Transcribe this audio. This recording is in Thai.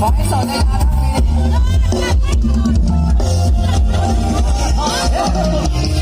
ขอให้สดในทางที่